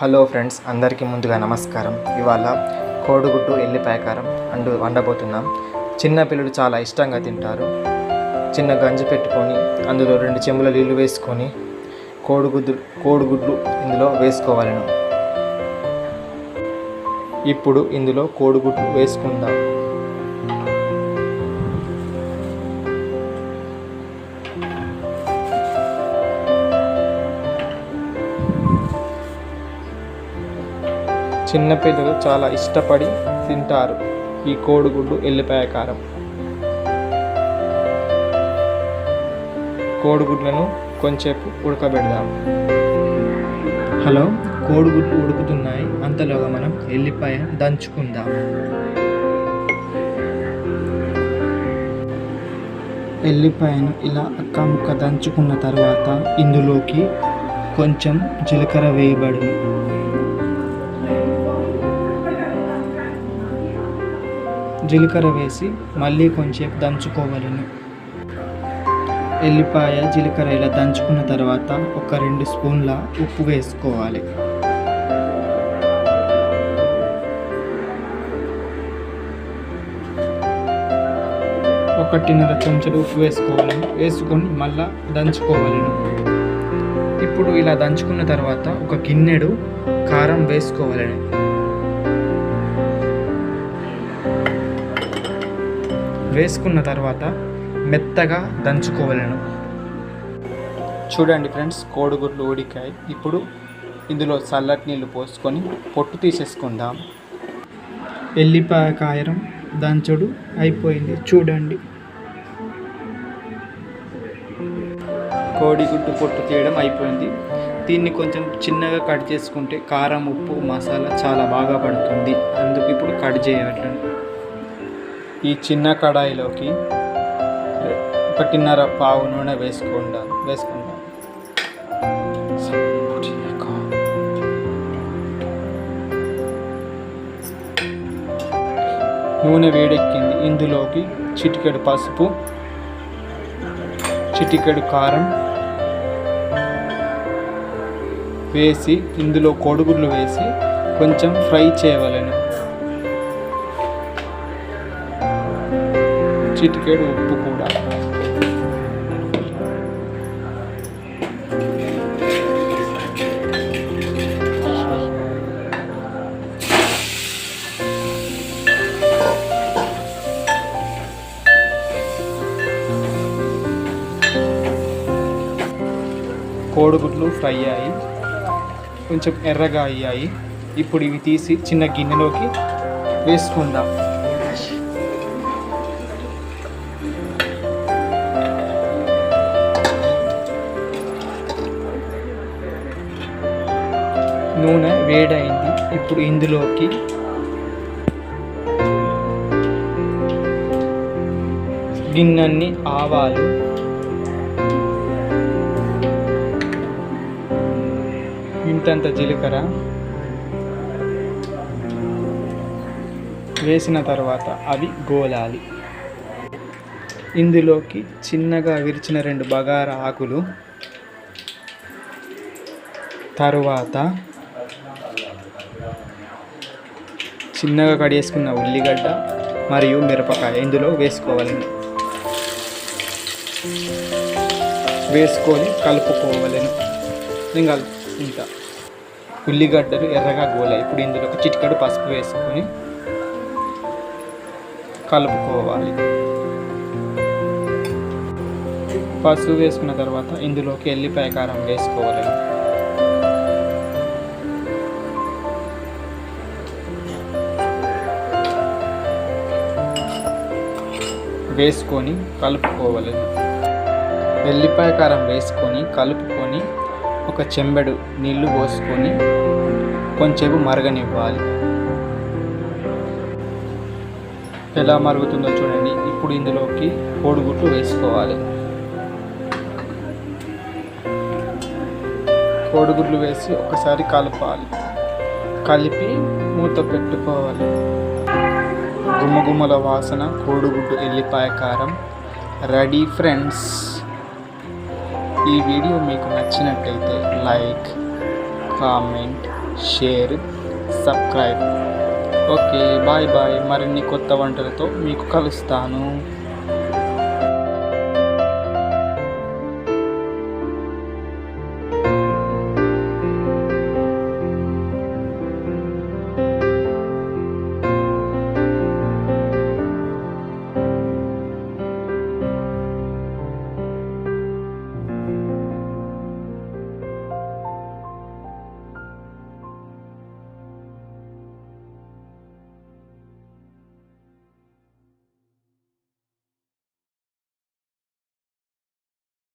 Hello friends అందరికీ ముందుగా నమస్కారం. ఇవాళ కోడిగుడ్డు ఎల్లిపాయ కారం అండ్ వండబోతున్నాం. చిన్నపిల్లలు చాలా ఇష్టంగా తింటారు. చిన్న గంజి పెట్టుకొని అందులో రెండు చెంబుల నీళ్ళు వేసుకొని కోడిగుడ్డు కోడిగుడ్లు ఇందులో వేసుకోవాలను. ఇప్పుడు ఇందులో కోడిగుడ్లు వేసుకుందాం. చిన్నపిల్లలు చాలా ఇష్టపడి తింటారు. ఈ కోడిగుడ్డు ఎల్లిపాయ కారం. కోడిగుడ్లను కొంచెంసేపు ఉడకబెడదాం. హలో కోడిగుడ్లు ఉడుకుతున్నాయి. అంతలోగా మనం ఎల్లిపాయ దంచుకుందాం. ఎల్లిపాయను ఇలా అక్క ముక్క దంచుకున్న తర్వాత ఇందులోకి కొంచెం జీలకర్ర వేయబడింది. జీలకర్ర వేసి మళ్ళీ కొంచెం దంచుకోవాలను. ఎల్లిపాయ జీలకర్ర ఇలా దంచుకున్న తర్వాత ఒక రెండు స్పూన్ల ఉప్పు వేసుకోవాలి. ఒకటిన్నర చెంచాలు ఉప్పు వేసుకోవాలి. వేసుకొని మళ్ళా దంచుకోవాలను ఇప్పుడు ఇలా దంచుకున్న తర్వాత ఒక గిన్నెడు కారం వేసుకోవాలని వేసుకున్న తర్వాత మెత్తగా దంచుకోవాలను. చూడండి ఫ్రెండ్స్ కోడిగుడ్లు ఉడికాయి ఇప్పుడు ఇందులో చల్లటి నీళ్ళు పోసుకొని పొట్టు తీసేసుకుందాం. ఎల్లిపాయ కాయరం దంచుడు అయిపోయింది. చూడండి. కోడిగుడ్డు పొట్టు తీయడం అయిపోయింది. దీన్ని కొంచెం చిన్నగా కట్ చేసుకుంటే కారం ఉప్పు మసాలా చాలా బాగా పడుతుంది. అందుకు ఇప్పుడు కట్ చేయట్లేదు ఈ చిన్న కడాయిలోకి ఒకటిన్నర పావు నూనె వేసుకుందాం వేసుకుందాం. నూనె వేడెక్కింది. ఇందులోకి చిటికెడు పసుపు చిటికెడు కారం వేసి ఇందులో కోడిగుడ్లు వేసి కొంచెం ఫ్రై చేయవలను. చిటికేడు ఉప్పు కూడా కోడిగుడ్లు ఫ్రై అయ్యాయి. కొంచెం ఎర్రగా అయ్యాయి. ఇప్పుడు ఇవి తీసి చిన్న గిన్నెలోకి వేసుకుందాం. నూనె వేడైంది. ఇప్పుడు ఇందులోకి గిన్నెన్ని ఆవాలు ఇంతంత జీలకర్ర వేసిన తర్వాత అవి గోలాలి. ఇందులోకి చిన్నగా విరిచిన రెండు బగార ఆకులు తరువాత చిన్నగా కడిగేసుకున్న ఉల్లిగడ్డ మరియు మిరపకాయ ఇందులో వేసుకోవాలని వేసుకొని కలుపుకోవాలను. ఇంకా ఇంకా ఉల్లిగడ్డలు ఎర్రగా గోలాయి. ఇప్పుడు ఇందులో ఒక చిటికడు పసుపు వేసుకొని కలుపుకోవాలి. పసుపు వేసుకున్న తర్వాత ఇందులోకి ఎల్లిపాయ కారం వేసుకోవాలి వేసుకొని కలుపుకోవాలి. వెల్లిపాయ కారం వేసుకొని కలుపుకొని ఒక చెంబెడు నీళ్ళు పోసుకొని కొంచెంసేపు మరగనివ్వాలి. ఎలా మరుగుతుందో చూడండి. ఇప్పుడు ఇందులోకి కోడిగుడ్లు వేసుకోవాలి. కోడిగుడ్లు వేసి ఒకసారి కలపాలి. కలిపి మూత పెట్టుకోవాలి. గుమ్మగుమ్మల వాసన కోడిగుడ్డు ఎల్లిపాయ కారం రెడీ ఫ్రెండ్స్. ఈ వీడియో మీకు నచ్చినట్టయితే like comment share subscribe. Okay bye bye. మరిన్ని కొత్త వంటలతో మీకు కలుస్తాను.